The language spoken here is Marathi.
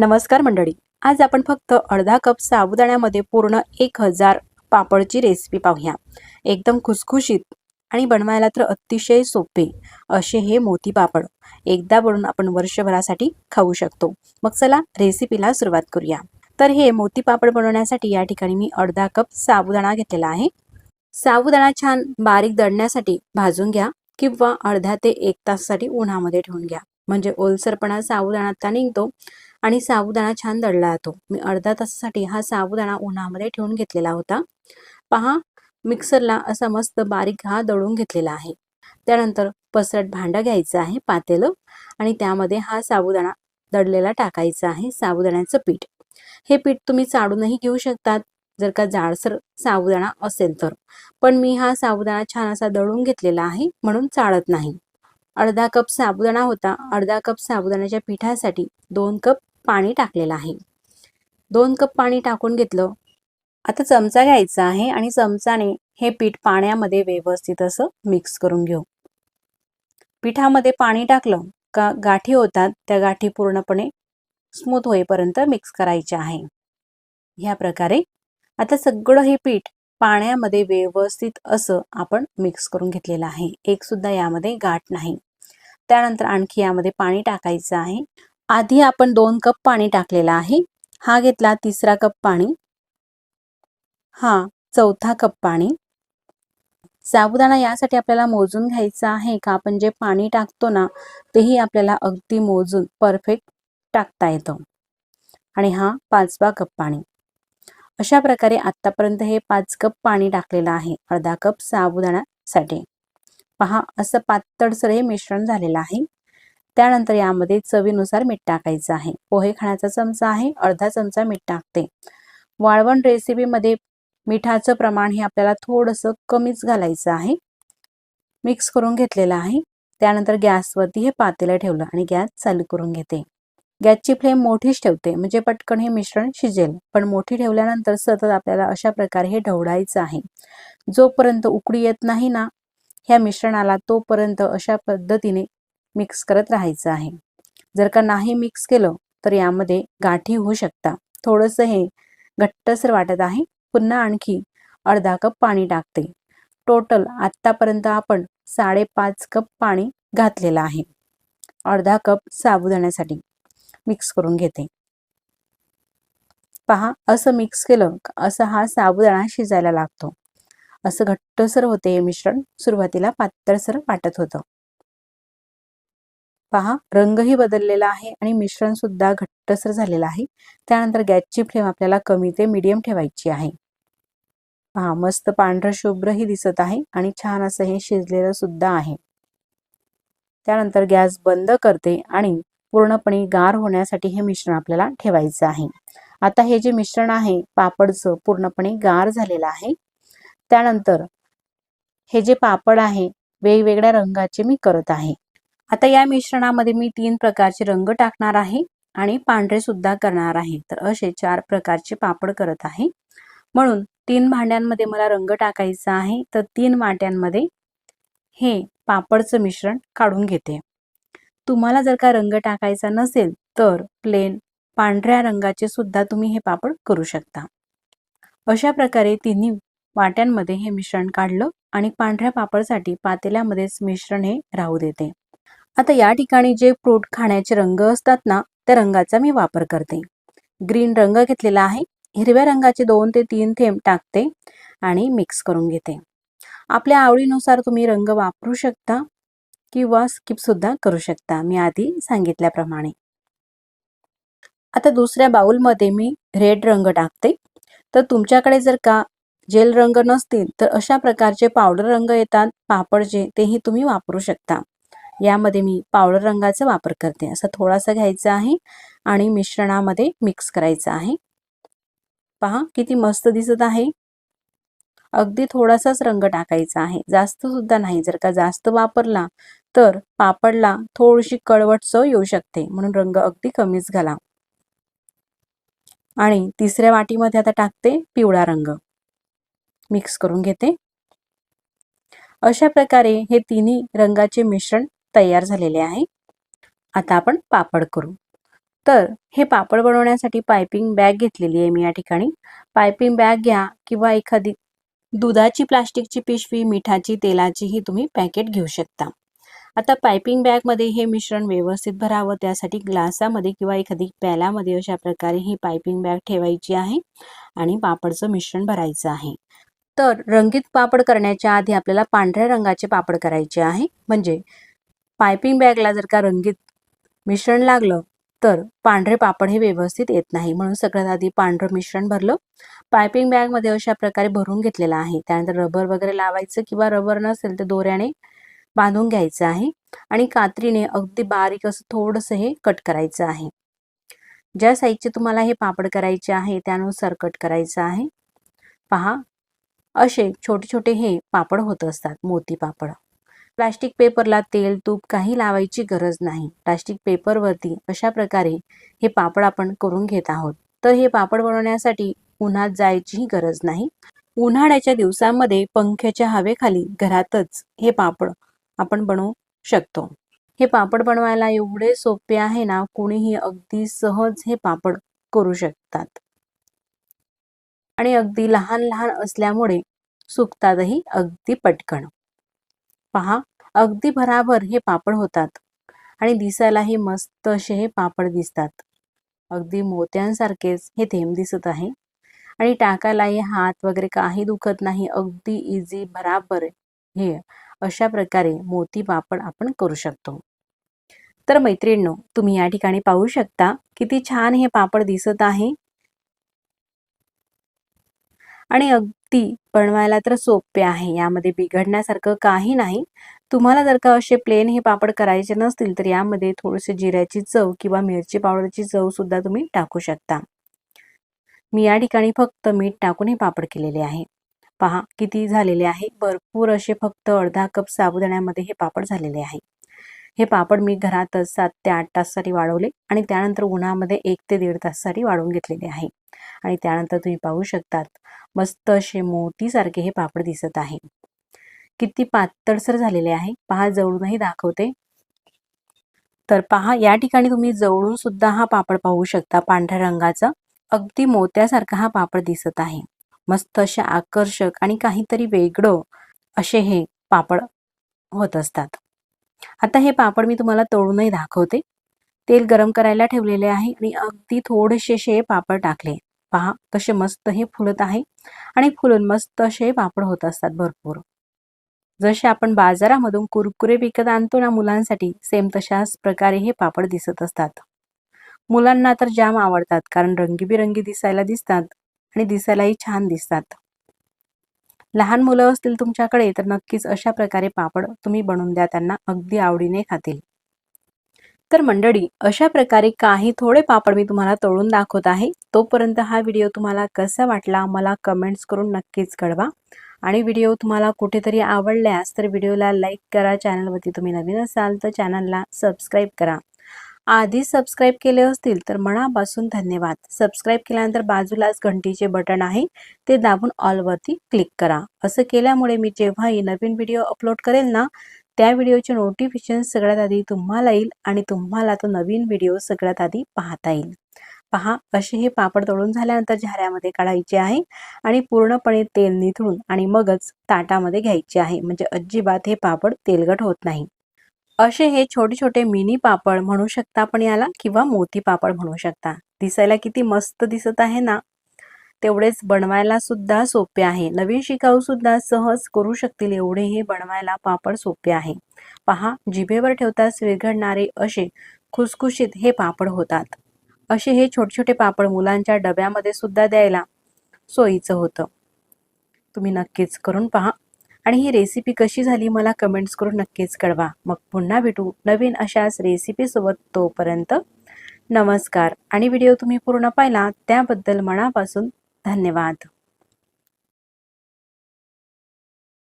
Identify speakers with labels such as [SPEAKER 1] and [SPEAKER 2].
[SPEAKER 1] नमस्कार मंडळी. आज आपण फक्त अर्धा कप साबुदाण्यामध्ये पूर्ण एक हजार पापडची रेसिपी पाहूया. एकदम खुसखुशीत आणि बनवायला तर अतिशय सोपे असे हे मोती पापड एकदा बनवून आपण वर्षभरासाठी खाऊ शकतो. मग चला रेसिपीला सुरुवात करूया. तर हे मोती पापड बनवण्यासाठी या ठिकाणी मी अर्धा कप साबुदाणा घेतलेला आहे. साबुदाणा छान बारीक दळण्यासाठी भाजून घ्या किंवा अर्ध्या ते एक ताससाठी उन्हामध्ये ठेवून घ्या. म्हणजे ओलसरपणा साबुदाणाचा निघतो आणि साबुदाणा छान दळला जातो. मी अर्धा तासासाठी हा साबुदाणा उन्हामध्ये ठेवून घेतलेला होता. पहा मिक्सरला असा मस्त बारीक हा दळून घेतलेला आहे. त्यानंतर पसरट भांडं घ्यायचं आहे पातेलं आणि त्यामध्ये हा साबुदाणा दडलेला टाकायचा आहे साबुदाण्याचं पीठ. हे पीठ तुम्ही चाडूनही घेऊ शकतात जर का जाडसर साबुदाणा असेल तर. पण मी हा साबुदाणा छान असा दळून घेतलेला आहे म्हणून चाळत नाही. अर्धा कप साबुदाणा होता. अर्धा कप साबुदाण्याच्या पिठासाठी दोन कप पाणी टाकलेलं आहे. दोन कप पाणी टाकून घेतलं. आता चमचा घ्यायचा आहे आणि चमचाने हे पीठ पाण्यामध्ये व्यवस्थित असं मिक्स करून घेऊ. पिठामध्ये पाणी टाकलं का गाठी होतात त्या गाठी पूर्णपणे स्मूथ होईपर्यंत मिक्स करायच्या आहे. ह्या प्रकारे आता सगळं हे पीठ पाण्यामध्ये व्यवस्थित असं आपण मिक्स करून घेतलेलं आहे. एक सुद्धा यामध्ये गाठ नाही. त्यानंतर आणखी यामध्ये पाणी टाकायचं आहे. आधी आपण दोन कप पाणी टाकलेलं आहे. हा घेतला तिसरा कप पाणी. हा चौथा कप पाणी. साबुदाणा यासाठी आपल्याला मोजून घ्यायचा आहे का? आपण जे पाणी टाकतो ना तेही आपल्याला अगदी मोजून परफेक्ट टाकता येतं. आणि हा पाचवा कप पाणी. अशा प्रकारे आत्तापर्यंत हे पाच कप पाणी टाकलेलं आहे. अर्धा कप साबुदाण्यासाठी. पहा असं पातळसर हे मिश्रण झालेलं आहे. त्यानंतर यामध्ये चवीनुसार मीठ टाकायचं आहे. पोहे खाण्याचा चमचा आहे अर्धा चमचा मीठ टाकते. वाळवण रेसिपीमध्ये मिठाचं प्रमाण हे आपल्याला थोडंसं कमीच घालायचं आहे. मिक्स करून घेतलेलं आहे. त्यानंतर गॅसवरती हे पातेलं ठेवलं आणि गॅस चालू करून घेते. गॅसची फ्लेम मोठीच ठेवते म्हणजे पटकन हे मिश्रण शिजेल. पण मोठी ठेवल्यानंतर सतत आपल्याला अशा प्रकारे हे ढवडायचं आहे. जोपर्यंत उकडी येत नाही ना ह्या मिश्रणाला तोपर्यंत अशा पद्धतीने मिक्स करत राहायचं आहे. जर का नाही मिक्स केलं तर यामध्ये गाठी होऊ शकता. थोडंसं हे घट्टसर वाटत आहे. पुन्हा आणखी अर्धा कप पाणी टाकते. टोटल आत्तापर्यंत आपण साडेपाच कप पाणी घातलेलं आहे. अर्धा कप साबुदाण्यासाठी मिक्स करून घेते. पहा असं मिक्स केलं असं हा साबुदाणा शिजायला लागतो. असं घट्टसर होते हे मिश्रण. सुरुवातीला पातळसर वाटत होतं. पहा रंगही बदललेला आहे आणि मिश्रण सुद्धा घट्टसर झालेलं आहे. त्यानंतर गॅसची फ्लेम आपल्याला कमी ते मीडियम ठेवायची आहे. पहा मस्त पांढरं शुभ्रही दिसत आहे आणि छान असं हे शिजलेलं सुद्धा आहे. त्यानंतर गॅस बंद करते आणि पूर्णपणे गार होण्यासाठी हे मिश्रण आपल्याला ठेवायचं आहे. आता हे जे मिश्रण आहे पापडचं पूर्णपणे गार झालेलं आहे. त्यानंतर हे जे पापड आहे वेगवेगळ्या रंगाचे मी करत आहे. आता या मिश्रणामध्ये मी तीन प्रकारचे रंग टाकणार आहे आणि पांढरे सुद्धा करणार आहे. तर असे चार प्रकारचे पापड करत आहे. म्हणून तीन भांड्यांमध्ये मला रंग टाकायचा आहे. तर तीन वाट्यांमध्ये हे पापडचं मिश्रण काढून घेते. तुम्हाला जर का रंग टाकायचा नसेल तर प्लेन पांढऱ्या रंगाचे सुद्धा तुम्ही हे पापड करू शकता. अशा प्रकारे तिन्ही वाट्यांमध्ये हे मिश्रण काढलं आणि पांढऱ्या पापडसाठी पातेल्यामध्येच मिश्रण हे राहू देते. आता या ठिकाणी जे फ्रूट खाण्याचे रंग असतात ना त्या रंगाचा मी वापर करते. ग्रीन रंग घेतलेला आहे हिरव्या रंगाचे दोन ते तीन थेंब टाकते आणि मिक्स करून घेते. आपल्या आवडीनुसार तुम्ही रंग वापरू शकता किंवा स्किप सुद्धा करू शकता मी आधी सांगितल्याप्रमाणे. आता दुसऱ्या बाउलमध्ये मी रेड रंग टाकते. तर तुमच्याकडे जर का जेल रंग नसतील तर अशा प्रकारचे पावडर रंग येतात. पापडचे तेही तुम्ही वापरू शकता. यामध्ये मी पावडर रंगाचा वापर करते. असं थोडासा घ्यायचा आहे आणि मिश्रणामध्ये मिक्स करायचं आहे. पहा किती मस्त दिसत आहे. अगदी थोडासाच रंग टाकायचा आहे. जास्त सुद्धा नाही. जर का जास्त वापरला तर पापडला थोडीशी कळवट चव येऊ शकते. म्हणून रंग अगदी कमीच घाला. आणि तिसऱ्या वाटीमध्ये आता टाकते पिवळा रंग. मिक्स करून घेते. अशा प्रकारे हे तिन्ही रंगाचे मिश्रण तयार झालेले आहे. आता आपण पापड करू. तर हे पापड बनवण्यासाठी पायपिंग बॅग घेतलेली आहे मी या ठिकाणी. पायपिंग बॅग घ्या किंवा एखादी दुधाची प्लास्टिकची पिशवी मिठाची तेलाचीही तुम्ही पॅकेट घेऊ शकता. आता पायपिंग बॅगमध्ये हे मिश्रण व्यवस्थित भरावं. त्यासाठी ग्लासामध्ये किंवा एखादी प्याल्यामध्ये अशा प्रकारे ही पायपिंग बॅग ठेवायची आहे आणि पापडचं मिश्रण भरायचं आहे. तर रंगीत पापड करण्याच्या आधी आपल्याला पांढऱ्या रंगाचे पापड करायचे आहे. म्हणजे पायपिंग बॅगला जर का रंगीत मिश्रण लागलं तर पांढरे पापड हे व्यवस्थित येत नाही. म्हणून सगळ्यात आधी पांढरं मिश्रण भरलं. पायपिंग बॅगमध्ये अशा प्रकारे भरून घेतलेलं आहे. त्यानंतर रबर वगैरे लावायचं किंवा रबर नसेल तर दोऱ्याने बांधून घ्यायचं आहे. आणि कात्रीने अगदी बारीक असं थोडंसं हे कट करायचं आहे. ज्या साईजचे तुम्हाला हे पापड करायचे आहे त्यानुसार कट करायचं आहे. पहा असे छोटे छोटे हे पापड होत असतात मोती पापड. प्लास्टिक पेपरला तेल तूप काही लावायची गरज नाही. प्लास्टिक पेपरवरती अशा प्रकारे हे पापड आपण करून घेत आहोत. तर हे पापड बनवण्यासाठी उन्हात जायचीही गरज नाही. उन्हाळ्याच्या दिवसांमध्ये पंख्याच्या हवेखाली घरातच हे पापड आपण बनवू शकतो. हे पापड बनवायला एवढे सोपे आहे ना कोणीही अगदी सहज हे पापड करू शकतात. आणि अगदी लहान लहान असल्यामुळे सुकतातही अगदी पटकन. पहा अगदी भराभर हे पापड होतात आणि दिसायलाही मस्त असे हे पापड दिसतात. अगदी मोत्यांसारखेच हे थेंब दिसत आहे आणि टाकायलाही हात वगैरे काही दुखत नाही अगदी इझी बराबर हे अशा प्रकारे मोती पापड आपण करू शकतो. तर मैत्रिणींनो तुम्ही या ठिकाणी पाहू शकता किती छान हे पापड दिसत आहे. आणि अगदी बनवायला तर सोपे आहे. यामध्ये बिघडण्यासारखं काही नाही. तुम्हाला जर का असे प्लेन हे पापड करायचे नसतील तर यामध्ये थोडेसे जिऱ्याची चव किंवा मिरची पावडरची चव सुद्धा तुम्ही टाकू शकता. मी या ठिकाणी फक्त मीठ टाकून हे पापड केलेले आहे. पहा किती झालेले आहे. भरपूर असे फक्त अर्धा कप साबुदाण्यामध्ये हे पापड झालेले आहे. हे पापड मी घरातच सात ते आठ तासासाठी वाढवले आणि त्यानंतर उन्हामध्ये एक ते दीड तासासाठी वाढवून घेतलेले आहे. आणि त्यानंतर तुम्ही पाहू शकतात मस्त असे मोतीसारखे हे पापड दिसत आहे. किती पातळसर झालेले आहे. पहा जवळूनही दाखवते. तर पहा या ठिकाणी तुम्ही जवळून सुद्धा हा पापड पाहू शकता. पांढऱ्या रंगाचा अगदी मोत्यासारखा हा पापड दिसत आहे. मस्त असे आकर्षक आणि काहीतरी वेगळं असे हे पापड होत असतात. आता हे पापड मी तुम्हाला तळूनही दाखवते. तेल गरम करायला ठेवलेले आहे आणि अगदी थोडेसेशे पापड टाकले. पहा कसे मस्त हे फुलत आहे आणि फुलून मस्त असे पापड होत असतात भरपूर. जसे आपण बाजारामधून कुरकुरे विकत आणतो ना मुलांसाठी सेम तशाच प्रकारे हे पापड दिसत असतात. मुलांना तर जाम आवडतात कारण रंगीबिरंगी दिसायला दिसतात आणि दिसायलाही छान दिसतात. लहान मुलं असतील तुमच्याकडे तर नक्कीच अशा प्रकारे पापड तुम्ही बनवून द्या त्यांना अगदी आवडीने खातील. तर मंडळी अशा प्रकारे काही थोडे पापड मी तुम्हाला तळून दाखवत आहे. तोपर्यंत हा व्हिडिओ तुम्हाला कसा वाटला मला कमेंट्स करून नक्कीच कळवा. आणि व्हिडिओ तुम्हाला कुठेतरी आवडल्यास तर व्हिडिओला लाईक करा चॅनलवरती तुम्ही नवीन असाल तर चॅनलला सबस्क्राईब करा. आधी सबस्क्राईब केले असतील तर मनापासून धन्यवाद. सबस्क्राईब केल्यानंतर बाजूलाच घंटीचे बटन आहे ते दाबून ऑलवरती क्लिक करा. असं केल्यामुळे मी जेव्हाही नवीन व्हिडिओ अपलोड करेल ना त्या व्हिडिओचे नोटिफिकेशन सगळ्यात आधी तुम्हाला येईल आणि तुम्हाला तो नवीन व्हिडिओ सगळ्यात आधी पाहता येईल. पहा असे हे पापड तळून झाल्यानंतर झाऱ्यामध्ये काढायचे आहे आणि पूर्णपणे तेल निथळून आणि मगच ताटामध्ये घ्यायचे आहे. म्हणजे अजिबात हे पापड तेलगट होत नाही. असे हे छोटे छोटे मिनी पापड म्हणू शकता आपण याला किंवा मोती पापड म्हणू शकता. दिसायला किती मस्त दिसत आहे ना? तेवढेच बनवायला सुद्धा सोपे आहे. नवीन शिकाऊ सुद्धा सहज करू शकतील एवढे हे बनवायला पापड सोपे आहे. पहा जिभेवर ठेवताच विरघडणारे असे खुसखुशीत हे पापड होतात. असे हे छोटे छोटे पापड मुलांच्या डब्यामध्ये सुद्धा द्यायला सोयीचं होतं. तुम्ही नक्कीच करून पहा. आणि ही रेसिपी कशी झाली मला कमेंट्स करून नक्कीच कळवा. मग पुन्हा भेटू नवीन अशाच रेसिपीसोबत तोपर्यंत नमस्कार. आणि व्हिडिओ तुम्ही पूर्ण पाहिला त्याबद्दल मनापासून धन्यवाद.